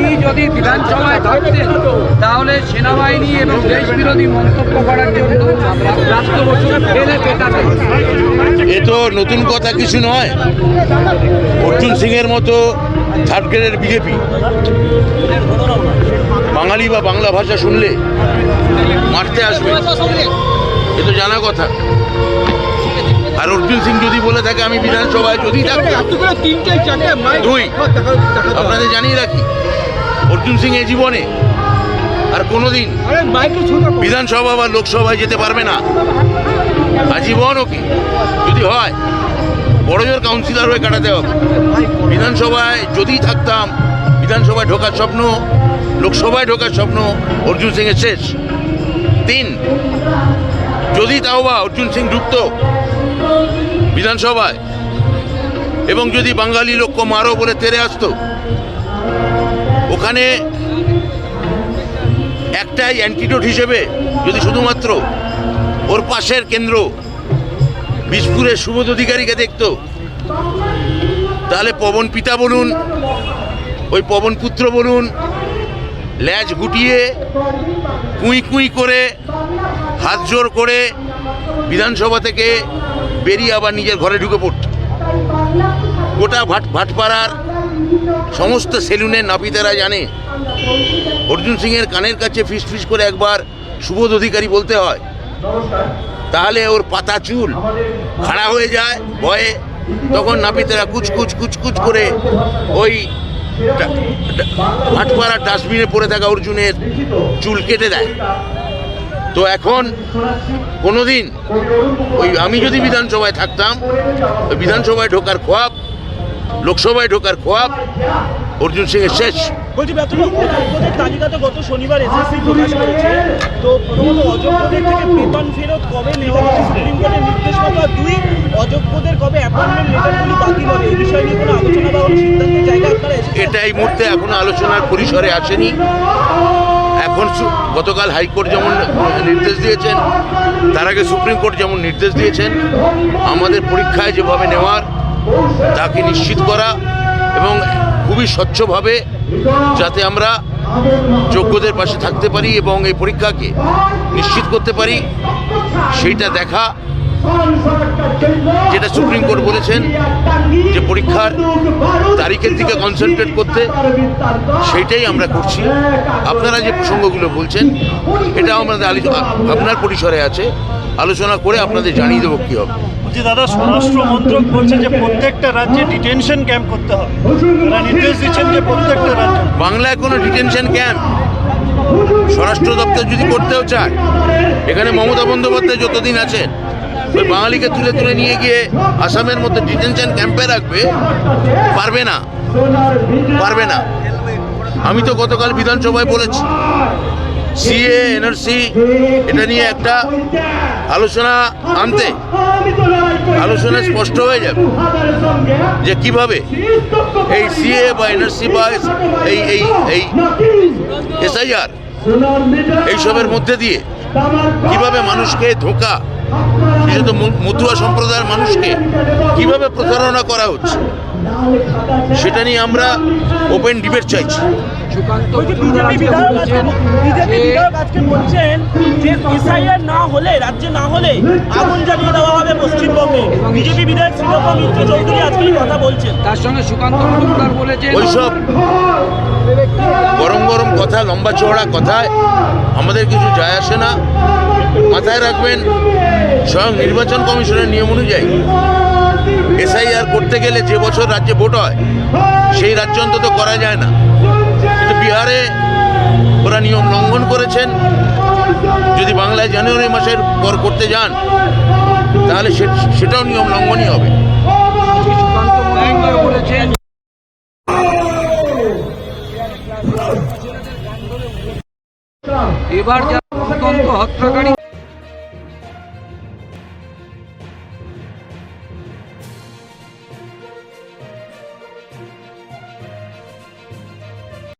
তিনি যদি বিধানসভায় থাকতেন তাহলে সেনাবাহিনী এবং দেশ বিরোধী মন্তব্য করার জন্য রাষ্ট্রপতি ফেলে পেটাতেন এ তো নতুন কথা কিছু নয়। অর্জুন সিং এর মতো থার্ড গ্রেডের বিজেপি বাঙালি বা বাংলা ভাষা শুনলে মারতে আসবে। এ তো জানা কথা। আর অর্জুন সিং যদি বলে থাকে আমি বিধানসভায় যদি থাকতাম। দুই। আপনাদের জানিয়ে রাখি। অর্জুন সিং এ জীবনে আর কোনোদিন বিধানসভা বা লোকসভায় যেতে পারবে না। আজীবন ওকে। যদি হয় বড় জোর কাউন্সিলর হয়ে কাটাতে হবে। বিধানসভায় যদি থাকতাম বিধানসভায় ঢোকার স্বপ্ন লোকসভায় ঢোকার স্বপ্ন অর্জুন সিংয়ের শেষ। তিন যদি তাও বা অর্জুন সিং ঢুকত বিধানসভায় এবং যদি বাঙালি লোক মারো বলে তেরে আসতো ওখানে একটাই অ্যান্টিডোট হিসেবে যদি শুধুমাত্র ওর পাশের কেন্দ্র বিষপুরের সুবোধ অধিকারীকে দেখত, তাহলে পবন পিতা বলুন, ওই পবন পুত্র বলুন, ল্যাজ গুটিয়ে কুঁই কুঁই করে, হাত জোর করে বিধানসভা থেকে বেরিয়ে আবার নিজের ঘরে ঢুকে পড়ত। গোটা ভাট ভাটপাড়ার সমস্ত সেলুনের নাপিতেরা জানে। অর্জুন সিংয়ের কানের কাছে ফিস ফিস করে একবার সুবোধ অধিকারী বলতে হয়, তাহলে ওর পাতা চুল খাড়া হয়ে যায় ভয়ে। তখন নাপিতেরা কুচকুচ কুচকুচ করে ওই ভাটপাড়ার ডাস্টবিনে পড়ে থাকা অর্জুনের চুল কেটে দেয়। তো এখন কোনোদিন ওই আমি যদি বিধানসভায় থাকতাম, ওই বিধানসভায় ঢোকার খোয়াব লোকসভায় ঢোকার খোয়াব অর্জুন সিংয়ের শেষ। বলছি ব্যাপারটা অযোগ্যদের তালিকা তো গত শনিবার এসএসসি প্রকাশ করেছে। তো প্রথমত অযোগ্যদের থেকে বেতন ফেরত কবে নেওয়া হবে সুপ্রিম কোর্টের নির্দেশ মতো দুই অযোগ্যদের কবে অ্যাপয়েন্টমেন্ট লেটারগুলি বাতিল হবে এই বিষয় নিয়ে কোনো আলোচনা বা কোনো সিদ্ধান্তের জায়গা আপনারা এটা এই মুহূর্তে এখনও আলোচনার পরিসরে আসেনি। এখন গতকাল হাইকোর্ট যেমন নির্দেশ দিয়েছেন তার আগে সুপ্রিম কোর্ট যেমন নির্দেশ দিয়েছেন আমাদের পরীক্ষায় যেভাবে নেওয়ার তাকে নিশ্চিত করা এবং খুবই স্বচ্ছভাবে যাতে আমরা যোগ্যদের পাশে থাকতে পারি এবং এই পরীক্ষাকে নিশ্চিত করতে পারি, সেইটা দেখা যেটা সুপ্রিম কোর্ট বলেছেন যে পরীক্ষার তারিখের দিকে কনসেন্ট্রেট করতে, সেইটাই আমরা করছি। আপনারা যে প্রসঙ্গগুলো বলছেন, এটাও আমাদের আলো- আপনার পরিসরে আছে। আলোচনা করে আপনাদের জানিয়ে দেবো কী হবে। যে দাদা স্বরাষ্ট্র মন্ত্রক বলছে যে প্রত্যেকটা রাজ্যে ডিটেনশন ক্যাম্প করতে হবে। তারা নির্দেশ দিচ্ছেন যে প্রত্যেকটা রাজ্যে। বাংলায় কোনো ডিটেনশন ক্যাম্প স্বরাষ্ট্র দপ্তর যদি করতেও চায়, এখানে মমতা বন্দ্যোপাধ্যায় যতদিন আছেন, ওই বাঙালিকে তুলে তুলে নিয়ে গিয়ে আসামের মধ্যে ডিটেনশন ক্যাম্পে রাখবে, পারবে না। পারবে না। আমি তো গতকাল বিধানসভায় বলেছি সিএ এনআরসি এটা নিয়ে একটা আলোচনা আনতে। আলোচনা স্পষ্ট হয়ে যাবে যে কীভাবে এই সিএ বা এনআরসি বা এই এই এই এসআইআর এইসবের মধ্যে দিয়ে কীভাবে মানুষকে ধোকা বিশেষত মু- মতুয়া সম্প্রদায়ের মানুষকে কীভাবে প্রতারণা করা হচ্ছে, সেটা নিয়ে আমরা ওপেন ডিবেট চাইছি। সুকান্ত বলছি বিজেপি বিধায়ক আজকে বিজেপি বিধায়ক আজকে বলছেন যে এসআইআর না হলে রাজ্যে না হলে আগুন জ্বালিয়ে দেওয়া হবে পশ্চিমবঙ্গে। বিজেপি বিধায়ক শ্রীলঙ্ক মিত্র চৌধুরী আজকে কথা বলছেন। তার সঙ্গে সুকান্ত মজুমদার বলেছেন ওইসব গরম গরম কথা লম্বা চওড়া কথায় আমাদের কিছু যায় আসে না। মাথায় রাখবেন স্বয়ং নির্বাচন কমিশনের নিয়ম অনুযায়ী এসআইআর করতে গেলে যে বছর রাজ্যে ভোট হয় সেই রাজ্য অন্তত করা যায় না। কিন্তু বিহারে ওরা নিয়ম লঙ্ঘন করেছেন। যদি বাংলায় জানুয়ারি মাসের পর করতে যান, তাহলে সেটাও নিয়ম লঙ্ঘনই হবে। এবার যারা হত্যাকারী